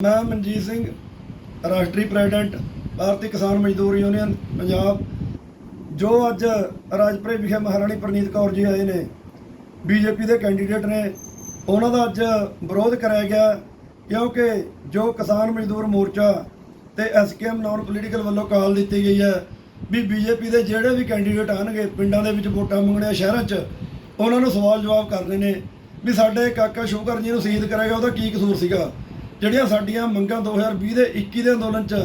ਮੈਂ ਮਨਜੀਤ ਸਿੰਘ, ਰਾਸ਼ਟਰੀ ਪ੍ਰੈਜ਼ੀਡੈਂਟ, ਭਾਰਤੀ ਕਿਸਾਨ ਮਜ਼ਦੂਰ ਯੂਨੀਅਨ, ਪੰਜਾਬ। ਜੋ ਅੱਜ ਰਾਜਪੁਰੇ ਵਿਖੇ ਮਹਾਰਾਣੀ ਪ੍ਰਨੀਤ ਕੌਰ ਜੀ ਆਏ ਨੇ, ਬੀਜੇਪੀ ਦੇ ਕੈਂਡੀਡੇਟ ਨੇ, ਉਹਨਾਂ ਦਾ ਅੱਜ ਵਿਰੋਧ ਕਰਾਇਆ ਗਿਆ, ਕਿਉਂਕਿ ਜੋ ਕਿਸਾਨ ਮਜ਼ਦੂਰ ਮੋਰਚਾ ਤੇ ਐਸਕੇਐਮ ਨਾਨ ਪੋਲੀਟੀਕਲ ਵੱਲੋਂ ਕਾਲ ਦਿੱਤੀ ਗਈ ਹੈ ਵੀ ਬੀਜੇਪੀ ਦੇ ਜਿਹੜੇ ਵੀ ਕੈਂਡੀਡੇਟ ਆਣਗੇ ਪਿੰਡਾਂ ਦੇ ਵਿੱਚ ਵੋਟਾਂ ਮੰਗਣੇ ਸ਼ਹਿਰਾਂ 'ਚ, ਉਹਨਾਂ ਨੂੰ ਸਵਾਲ ਜਵਾਬ ਕਰਨੇ ਨੇ ਵੀ ਸਾਡੇ ਕਾਕਾ ਸ਼ੋਕਰ ਜੀ ਨੂੰ ਸ਼ਹੀਦ ਕਰਾਏਗਾ ਉਹਦਾ ਕੀ ਕਸੂਰ ਸੀਗਾ? ਜਿਹੜੀਆਂ ਸਾਡੀਆਂ ਮੰਗਾਂ 2020 ਦੇ 21 ਦੇ ਅੰਦੋਲਨ 'ਚ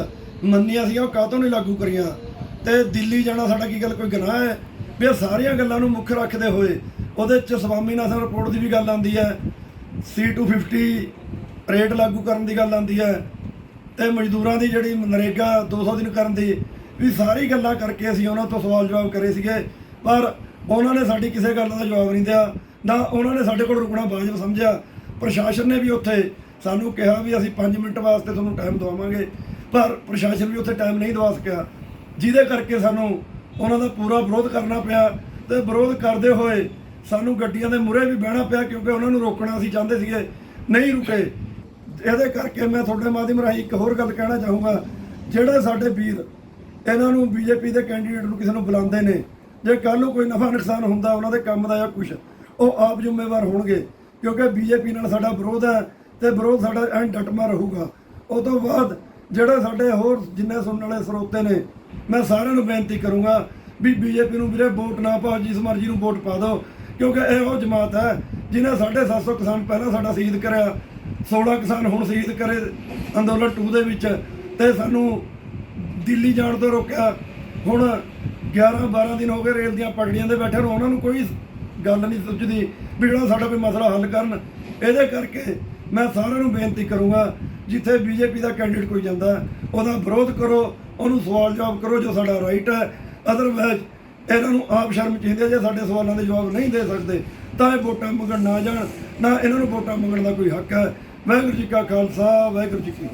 ਮੰਨੀਆਂ ਸੀਗੀਆਂ, ਉਹ ਕਾਹਤੋਂ ਨਹੀਂ ਲਾਗੂ ਕਰੀਆਂ? ਤੇ ਦਿੱਲੀ ਜਾਣਾ ਸਾਡਾ ਕੀ ਗੱਲ ਕੋਈ ਗੁਨਾਹ ਹੈ? ਵੀ ਇਹ ਸਾਰੀਆਂ ਗੱਲਾਂ ਨੂੰ ਮੁੱਖ ਰੱਖਦੇ ਹੋਏ ਉਹਦੇ 'ਚ ਸਵਾਮੀਨਾਥਨ ਰਿਪੋਰਟ ਦੀ ਵੀ ਗੱਲ ਆਉਂਦੀ ਹੈ। C250 ਰੇਟ ਲਾਗੂ ਕਰਨ ਦੀ ਗੱਲ ਆਉਂਦੀ ਹੈ। ਤੇ ਮਜ਼ਦੂਰਾਂ ਦੀ ਜਿਹੜੀ ਨਰੇਗਾ 200 ਦਿਨ ਕਰਨ ਦੀ ਵੀ ਸਾਰੀ ਗੱਲਾਂ ਕਰਕੇ ਅਸੀਂ ਉਹਨਾਂ ਤੋਂ ਸਵਾਲ ਜਵਾਬ ਕਰੇ ਸੀਗੇ। ਪਰ ਉਹਨਾਂ ਨੇ ਸਾਡੀ ਕਿਸੇ ਗੱਲ ਦਾ ਜਵਾਬ ਨਹੀਂ ਦਿਆ, ਨਾ ਉਹਨਾਂ ਨੇ ਸਾਡੇ ਕੋਲ ਰੁਕਣਾ ਵਾਜਬ ਸਮਝਿਆ। ਪ੍ਰਸ਼ਾਸਨ ਨੇ ਵੀ ਉੱਥੇ ਸਾਨੂੰ ਕਿਹਾ ਵੀ ਅਸੀਂ 5 ਮਿੰਟ ਵਾਸਤੇ ਤੁਹਾਨੂੰ ਟਾਈਮ ਦਵਾਵਾਂਗੇ, ਪਰ ਪ੍ਰਸ਼ਾਸਨ ਵੀ ਉੱਥੇ ਟਾਈਮ ਨਹੀਂ ਦਵਾ ਸਕਿਆ। ਜਿਹਦੇ ਕਰਕੇ ਸਾਨੂੰ ਉਹਨਾਂ ਦਾ ਪੂਰਾ ਵਿਰੋਧ ਕਰਨਾ ਪਿਆ ਤੇ ਵਿਰੋਧ ਕਰਦੇ ਹੋਏ ਸਾਨੂੰ ਗੱਡੀਆਂ ਦੇ ਮੂਹਰੇ ਵੀ ਬਹਿਣਾ ਪਿਆ ਕਿਉਂਕਿ ਉਹਨਾਂ ਨੂੰ ਰੋਕਣਾ ਅਸੀਂ ਚਾਹੁੰਦੇ ਸੀਗੇ, ਨਹੀਂ ਰੁਕੇ। ਇਹਦੇ ਕਰਕੇ ਮੈਂ ਤੁਹਾਡੇ ਮਾਧਿਅਮ ਰਾਹੀਂ ਇੱਕ ਹੋਰ ਗੱਲ ਕਹਿਣਾ ਚਾਹੂੰਗਾ। ਜਿਹੜੇ ਸਾਡੇ ਵੀਰ ਇਹਨਾਂ ਨੂੰ ਬੀਜੇਪੀ ਦੇ ਕੈਂਡੀਡੇਟ ਨੂੰ ਕਿਸੇ ਨੂੰ ਬੁਲਾਉਂਦੇ ਨੇ, ਜੇ ਕੱਲ ਨੂੰ ਕੋਈ ਨਫਾ ਨੁਕਸਾਨ ਹੁੰਦਾ ਉਹਨਾਂ ਦੇ ਕੰਮ ਦਾ ਜਾਂ ਕੁਝ ਉਹ ਆਪ ਜ਼ਿੰਮੇਵਾਰ ਹੋਣਗੇ। ਕਿਉਂਕਿ ਬੀਜੇਪੀ ਨਾਲ ਸਾਡਾ ਵਿਰੋਧ ਹੈ ਤੇ ਵਿਰੋਧ ਸਾਡਾ ਐਂ ਡਟਮਾ ਰਹੂਗਾ। ਉਹ ਤੋਂ ਬਾਅਦ ਜਿਹੜੇ ਸਾਡੇ ਹੋਰ ਜਿੰਨੇ ਸੁਣਨ ਵਾਲੇ ਸਰੋਤੇ ਨੇ, ਮੈਂ ਸਾਰਿਆਂ ਨੂੰ ਬੇਨਤੀ ਕਰੂੰਗਾ ਵੀ ਬੀਜੇਪੀ ਨੂੰ ਵੀਰੇ ਵੋਟ ਨਾ ਪਾਓ, ਜਿਸ ਮਰਜ਼ੀ ਨੂੰ ਵੋਟ ਪਾ ਦਿਓ, ਕਿਉਂਕਿ ਇਹ ਉਹ ਜਮਾਤ ਹੈ ਜਿਨੇ 750 ਕਿਸਾਨ ਪਹਿਲਾਂ ਸਾਡਾ ਸ਼ਹੀਦ ਕਰਿਆ 16 ਕਿਸਾਨ ਹੁਣ ਸ਼ਹੀਦ ਕਰੇ ਅੰਦੋਲਨ 2 ਦੇ ਵਿੱਚ ਤੇ ਸਾਨੂੰ ਦਿੱਲੀ ਜਾਣ ਤੋਂ ਰੋਕਿਆ। ਹੁਣ 11 12 ਦਿਨ ਹੋ ਗਏ ਰੇਲ ਦੀਆਂ ਪਟੜੀਆਂ ਤੇ ਬੈਠੇ ਨੂੰ, ਉਹਨਾਂ ਨੂੰ ਕੋਈ ਗੱਲ ਨਹੀਂ ਸੁਝਦੀ ਵੀ ਜਿਹੜਾ ਸਾਡਾ ਕੋਈ ਮਸਲਾ ਹੱਲ ਕਰਨ। ਇਹਦੇ ਕਰਕੇ ਮੈਂ ਸਾਰਿਆਂ ਨੂੰ ਬੇਨਤੀ ਕਰੂੰਗਾ, ਜਿੱਥੇ ਬੀਜੇਪੀ ਦਾ ਕੈਂਡੀਡੇਟ ਕੋਈ ਜਾਂਦਾ, ਉਹਦਾ ਵਿਰੋਧ ਕਰੋ, ਉਹਨੂੰ ਸਵਾਲ ਜਵਾਬ ਕਰੋ ਜੋ ਸਾਡਾ ਰਾਈਟ ਹੈ। ਅਦਰਵਾਇਜ਼ ਇਹਨਾਂ ਨੂੰ ਆਪ ਸ਼ਰਮ ਚਾਹੀਦੀ ਹੈ ਜੇ ਸਾਡੇ ਸਵਾਲਾਂ ਦੇ ਜਵਾਬ ਨਹੀਂ ਦੇ ਸਕਦੇ, ਤਾਂ ਇਹ ਵੋਟਾਂ ਮੰਗਣ ਨਾ ਜਾਣ, ਨਾ ਇਹਨਾਂ ਨੂੰ ਵੋਟਾਂ ਮੰਗਣ ਦਾ ਕੋਈ ਹੱਕ ਹੈ। ਵਾਹਿਗੁਰੂ ਜੀ ਕਾ ਖਾਲਸਾ, ਵਾਹਿਗੁਰੂ ਜੀ ਕੀ